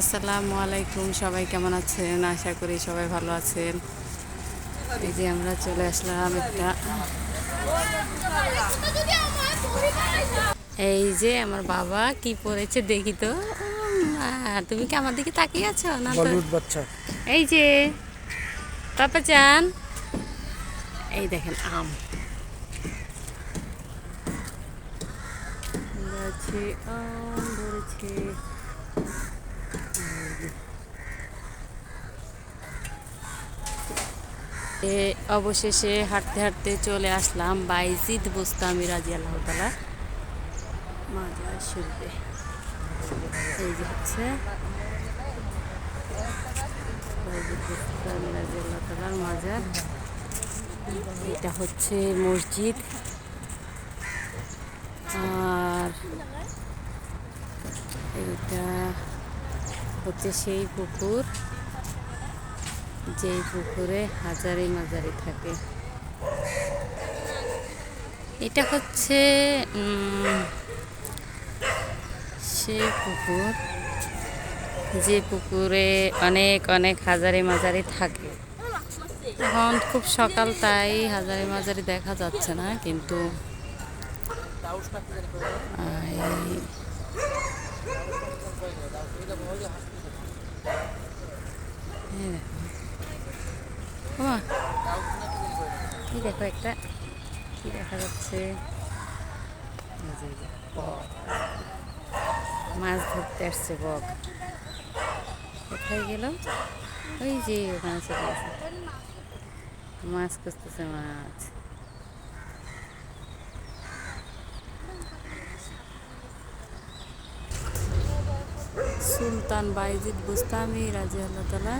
আসসালামু আলাইকুম সবাই কেমন আছেন? আশা করি সবাই ভালো আছেন। এই যে আমরা চলে আসলাম একটা এই যে আমার বাবা কি পড়েছে দেখি তো। তুমি কি আমার দিকে তাকিয়ে আছো? না বাচ্চা। এই যে পাপা চান। এই দেখেন আম। আম ধরেছে। অবশেষে হাঁটতে হাঁটতে চলে আসলাম বাইজিদ বুস্তামি রাজি আল্লাহ তালা মাজার শরীফে এই যে হচ্ছে মাজার। এটা হচ্ছে মসজিদ। আর এটা হচ্ছে সেই পুকুর। যেই পুকুরে হাজারি মাজারি থাকে। এটা হচ্ছে সেই পুকুর যে পুকুরে অনেক অনেক হাজারি মাজারি থাকে। এখন খুব সকাল তাই হাজারি মাজারি দেখা যাচ্ছে না কিন্তু আহ, এই দেখো। একটা? কি দেখা যাচ্ছে। মাছ ধরতে আসছে, বক। কোথায় গেল? ওই যে ওখানে চলে গেছে। মাছ খুঁজতেছে মাছ। সুলতান বাইজিদ বুস্তামি রাজি আল্লাহ তালা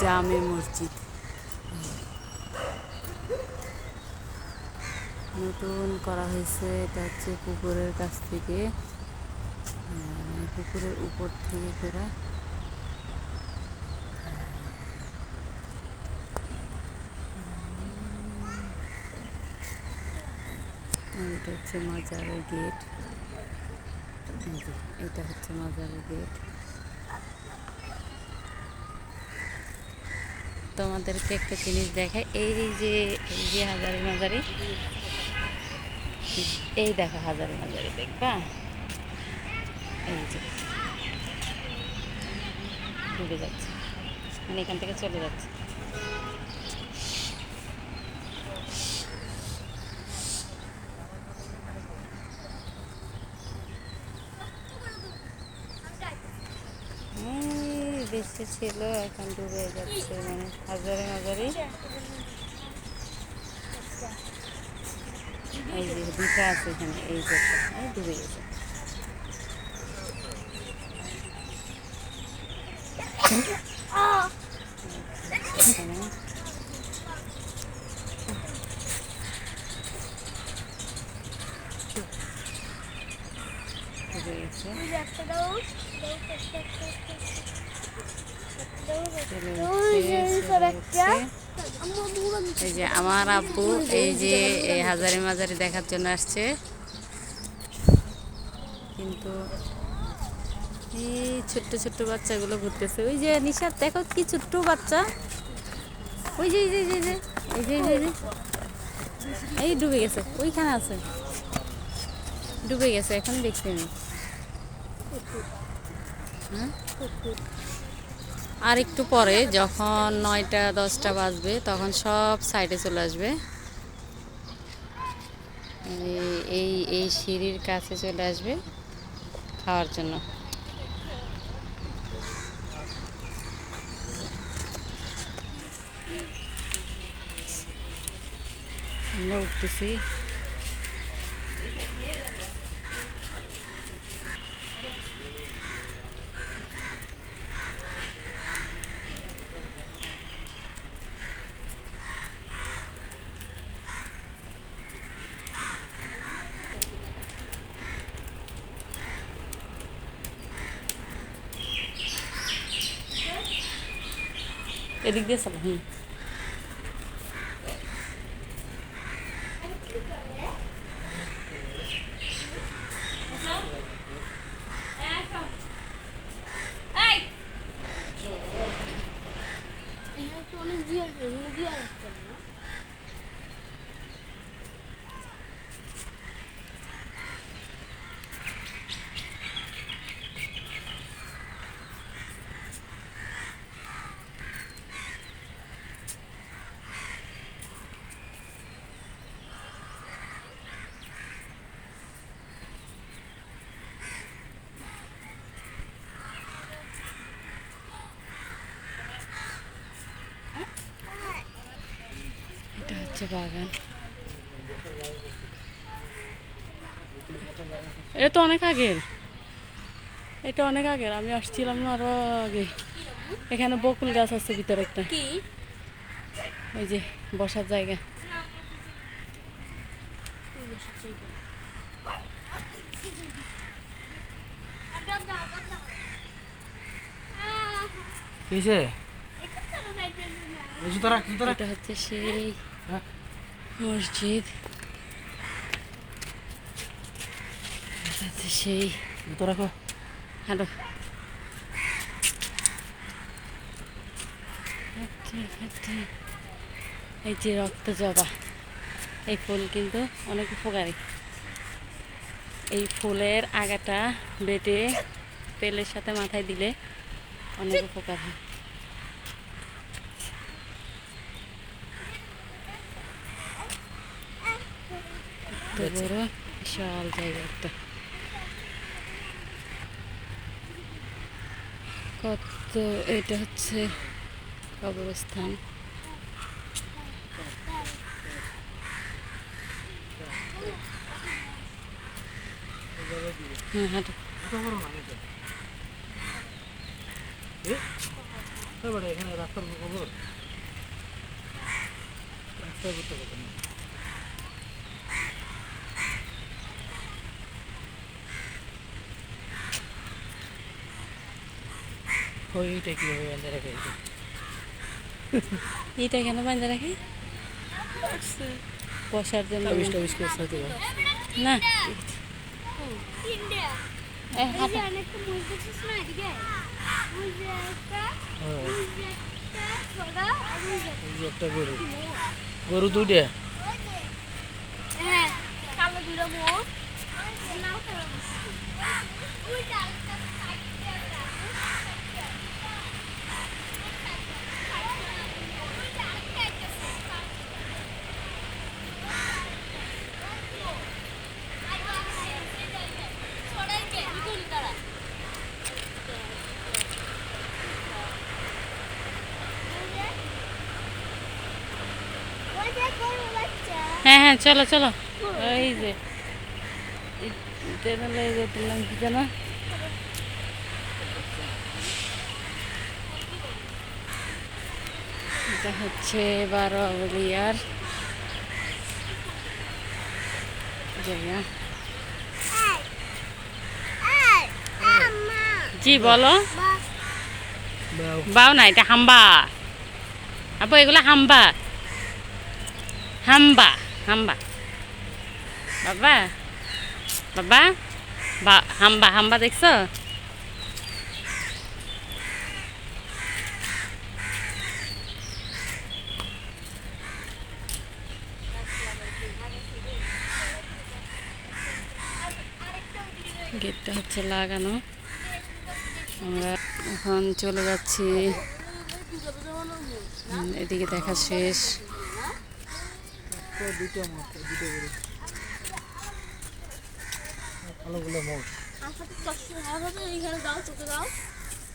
জামে মসজিদ। নতুন করা হয়েছে, এটা হচ্ছে পুকুরের কাছ থেকে। পুকুরের উপর থেকে ফেরা এটা হচ্ছে মাজারের গেট। এটা হচ্ছে মাজারের গেট। তোমাদেরকে একটা জিনিস দেখাই। এই যে এই যে হাজারি মাজারি। এই দেখো হাজারি মাজারি, দেখবা? এই যে। ডুবে যাচ্ছে। মানে এখান থেকে চলে যাচ্ছে। এই বেশি ছিল এখন ডুবে যাচ্ছে মানে হাজারে হাজারে এই যে দুটা আছে এখানে এই যে একটা, এই ডুবে গেছে এখানে ডুবে গেছে চলে যাচ্ছে, চলে যাচ্ছে। এই যে আমার আব্বু এই যে হাজারি মাজারি দেখার জন্য আসছে। কিন্তু এই ছোট্ট ছোট্ট বাচ্চাগুলো ঘুরতেছে। ওই যে নিশাদ দেখো কি ছোট্ট বাচ্চা। ওই যে, এই যে এই যে এই যে, এই যে। এই ডুবে গেছে ওইখানে আছে। ডুবে গেছে এখন দেখছি আমি। হ্যাঁ? আর একটু পরে যখন নয়টা, দশটা বাজবে, তখন সব সাইডে চলে আসবে। এই- এই সিঁড়ির কাছে চলে আসবে খাওয়ার জন্য। আমরা উঠতেছি। এদিক দিয়ে চলো হুম। হচ্ছে বাগান। এটা তো অনেক আগের। এটা অনেক আগের আমি আসছিলাম না আরও আগে। এখানে বকুল গাছ আছে ভিতরে একটা। ওই যে বসার জায়গা। কিসে? এটা হচ্ছে সেই। মসজিদ। সেই জুতো রাখো। হ্যালো। এই যে রক্ত জবা। এই ফুল কিন্তু অনেক উপকারী। এই ফুলের আগাটা বেটে তেলের সাথে মাথায় দিলে অনেক উপকার হয়। বড় বিশাল জায়গা একটা। কত এটা হচ্ছে কবরস্থান। হ্যাঁ হাঁটো। এখানে রাস্তার খবর ওইটা কীভাবে বেঁধে রেখে এইটা কেন বাঁধা রাখে বসার জন্য না হাঁটো। অনেকটা মুজ দেখছিস না এদিকে মুজ একটা হ্যাঁ মুজ একটা ছোড়া আর মুজ একটা এই যে একটা গরু গরু দুইটা হ্যাঁ কালো দুটো মুখ নাও কালো ওই ডালটা হ্যাঁ চলো চলো। এই যে হচ্ছে বারো আউলিয়ার জায়গা। জি, বলো। বাও না, এটা হাম্বা। আপু, এগুলো হাম্বা। হাম্বা। হাম্বা। বাবা বাবা, বা, হাম্বা হাম্বা দেখছ? গেটটা হচ্ছে লাগানো। আমরা এখন চলে যাচ্ছি। এদিকে দেখা শেষ। দুটো মোট দুটো গরু ভালোগুলো মোট। আমার চশমা আমার হাতে এইখানে দাও চোখে দাও।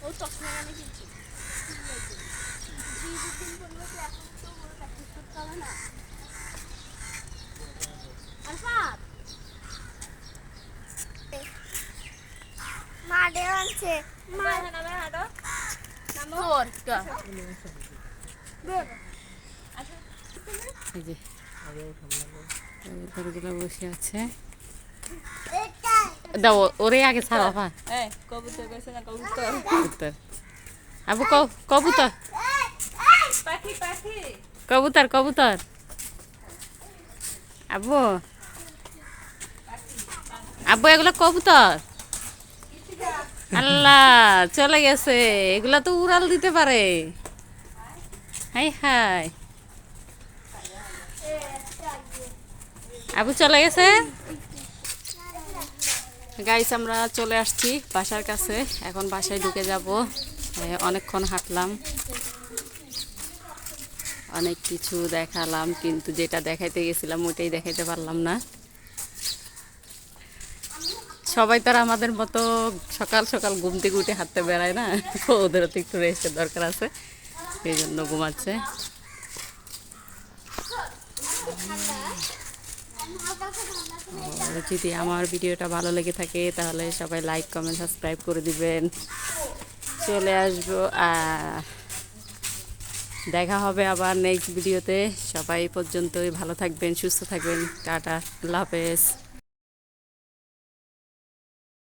ও চশমা মানে কিনছি। মাডে আনছে। মা নামে হাঁটো নামো। এই বসে আছে। দাও ওরে আগে ছাড়া ভা কবুতর কইছে না কবুতর। কবুতর। আবু কবুতর। পাখি পাখি। কবুতর কবুতর। আবু। আব্বু এগুলো কবুতর। আল্লাহ চলে গেছে। এগুলা তো উড়াল দিতে পারে। High high. আবু চলে গেছে? গাইস আমরা চলে আসছি বাসার কাছে। এখন বাসায় ঢুকে যাব। অনেকক্ষণ হাঁটলাম। অনেক কিছু দেখালাম, কিন্তু যেটা দেখাইতে গেছিলাম ওটাই দেখাইতে পারলাম না। সবাই তো আর আমাদের মতো সকাল সকাল ঘুম থেকে উঠে হাঁটতে বেড়ায় না? ওদেরও তো একটু রেস্টের দরকার আছে। সেই জন্য ঘুমাচ্ছে। যদি আমার ভিডিওটা ভালো লেগে থাকে, তাহলে সবাই লাইক কমেন্ট সাবস্ক্রাইব করে দিবেন। চলে আসব দেখা হবে আবার নেক্সট ভিডিওতে সবাই পর্যন্তই ভালো থাকবেন, সুস্থ থাকবেন। টাটা, আল্লাহ হাফেজ।